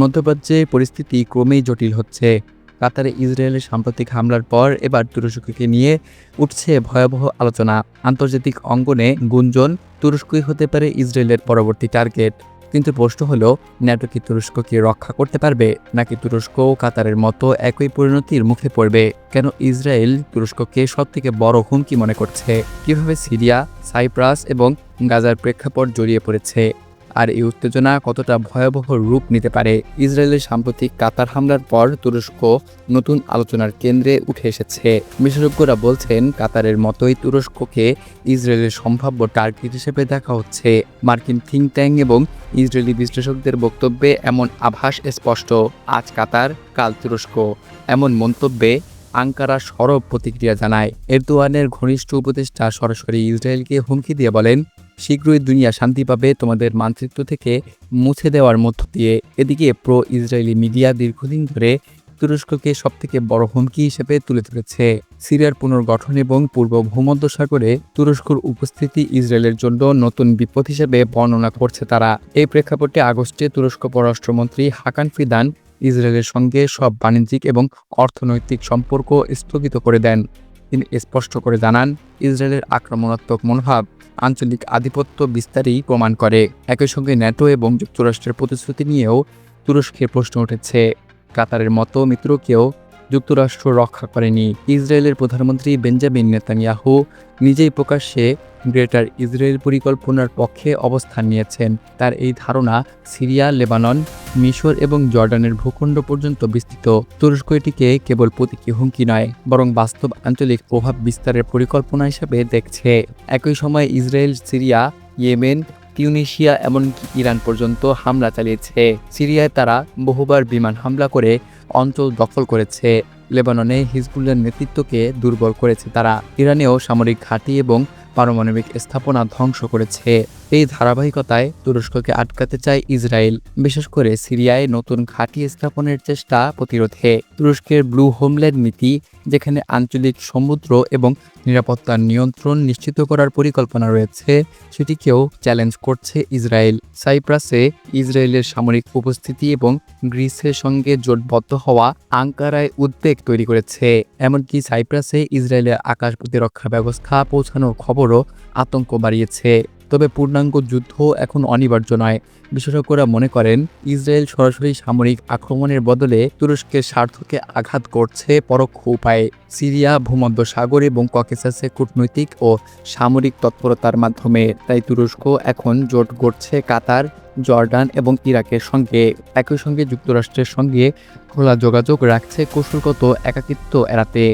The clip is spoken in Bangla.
মধ্যপ্রাচ্যে পরিস্থিতি ক্রমেই জটিল হচ্ছে। কাতারে ইসরায়েলের সাম্প্রতিক হামলার পর এবার তুরস্ককে নিয়ে উঠছে ভয়াবহ আলোচনা। আন্তর্জাতিক অঙ্গনে গুঞ্জন তুরস্কই হতে পারে ইসরায়েলের পরবর্তী টার্গেট। কিন্তু প্রশ্ন হলো, ন্যাটো কি তুরস্ককে রক্ষা করতে পারবে, নাকি তুরস্ক কাতারের মতো একই পরিণতির মুখে পড়বে? কেন ইসরায়েল তুরস্ককে সবথেকে বড় হুমকি মনে করছে? কীভাবে সিরিয়া, সাইপ্রাস এবং গাজার প্রেক্ষাপট জড়িয়ে পড়েছে? আর এই উত্তেজনা কতটা ভয়াবহ রূপ নিতে পারে? ইসরায়েলের সাম্প্রতিক কাতার হামলার পর তুরস্ক নতুন আলোচনার কেন্দ্রে উঠে এসেছে। বিশেষজ্ঞরা বলছেন, কাতারের মতোই তুরস্ককে ইসরায়েলের সম্ভাব্য টার্গেট হিসেবে দেখা হচ্ছে। মার্কিন থিঙ্ক ট্যাঙ্ক এবং ইসরায়েলি বিশ্লেষকদের বক্তব্যে এমন আভাস স্পষ্ট, আজ কাতার, কাল তুরস্ক। এমন মন্তব্যে আঙ্কারা সরব প্রতিক্রিয়া জানায়। এরদোয়ানের ঘনিষ্ঠ উপদেষ্টা সরাসরি ইসরায়েলকে হুমকি দিয়ে বলেন শীঘ্রই দুনিয়া শান্তি পাবে তোমাদের মানচিত্র থেকে মুছে দেওয়ার মধ্য দিয়ে। এদিকে প্রো ইসরায়েলি মিডিয়া দীর্ঘদিন ধরে তুরস্ককে সবথেকে বড় হুমকি হিসেবে তুলে ধরেছে। সিরিয়ার পুনর্গঠন এবং পূর্ব ভূমধ্যসাগরে তুরস্কর উপস্থিতি ইসরায়েলের জন্য নতুন বিপদ হিসেবে বর্ণনা করছে তারা। এই প্রেক্ষাপটে আগস্টে তুরস্ক পররাষ্ট্রমন্ত্রী হাকান ফিদান ইসরায়েলের সঙ্গে সব বাণিজ্যিক এবং অর্থনৈতিক সম্পর্ক স্থগিত করে দেন। তিনি স্পষ্ট করে জানান, ইসরায়েলের আক্রমণাত্মক মনোভাব আঞ্চলিক আধিপত্য বিস্তারই প্রমাণ করে। একই সঙ্গে ন্যাটো এবং যুক্তরাষ্ট্রের প্রতিশ্রুতি নিয়েও তুরস্কের প্রশ্ন উঠেছে। কাতারের মতো মিত্রকেও যুক্তরাষ্ট্র রক্ষা করেনি। ইসরায়েলের প্রধানমন্ত্রী বেঞ্জামিন নেতানিয়াহু নিজেই প্রকাশ্যে গ্রেটার ইসরায়েল পরিকল্পনার পক্ষে অবস্থান নিয়েছেন। তার এই ধারণা সিরিয়া, লেবানন, মিশর এবং জর্ডানের ভূখণ্ড পর্যন্ত বিস্তৃত। তুরস্ক এটিকে কেবল প্রতীকী হুমকি নয়, বরং বাস্তব আঞ্চলিক প্রভাব বিস্তারের পরিকল্পনা হিসেবে দেখছে। একই সময়ে ইসরায়েল, সিরিয়া, ইয়েমেন টিউনিশিয়া এমনকি ইরান পর্যন্ত হামলা চালিয়েছে। সিরিয়ায় তারা বহুবার বিমান হামলা করে অঞ্চল দখল করেছে। লেবাননে হিজবুল্লার নেতৃত্বকে দুর্বল করেছে তারা। ইরানেও সামরিক ঘাঁটি এবং পারমাণবিক স্থাপনা ধ্বংস করেছে। এই ধারাবাহিকতায় তুরস্ককে আটকাতে চায় ইসরায়েল, বিশেষ করে সিরিয়ায় নতুন ঘাঁটি স্থাপনের চেষ্টা প্রতিরোধে। তুরস্কের ব্লু হোমল্যান্ড নীতি, যেখানে আঞ্চলিক সমুদ্র এবং নিরাপত্তার নিয়ন্ত্রণ নিশ্চিত করার পরিকল্পনা রয়েছে, সেটিকেও চ্যালেঞ্জ করছে ইসরায়েল। সাইপ্রাসে ইসরায়েলের সামরিক উপস্থিতি এবং গ্রিসের সঙ্গে জোটবদ্ধ হওয়া আঙ্কারায় উদ্বেগ তৈরি করেছে। এমনকি সাইপ্রাসে ইসরায়েলের আকাশ প্রতিরক্ষা ব্যবস্থা পৌঁছানোর খবরও আতঙ্ক বাড়িয়েছে। তবে পূর্ণাঙ্গ যুদ্ধ এখন অনিবার্য নয়। বিশেষজ্ঞরা মনে করেন, ইসরায়েল সরাসরি সামরিক আক্রমণের বদলে তুরস্কের স্বার্থকে আঘাত করছে পরোক্ষ উপায়ে। সিরিয়া ভূমধ্য সাগর এবং ককেসাসে কূটনৈতিক ও সামরিক তৎপরতার মাধ্যমে। তাই তুরস্ক এখন জোট গড়ছে কাতার, জর্ডান এবং ইরাকের সঙ্গে। একই সঙ্গে যুক্তরাষ্ট্রের সঙ্গে খোলা যোগাযোগ রাখছে কৌশলগত একাকিত্ব এড়াতে।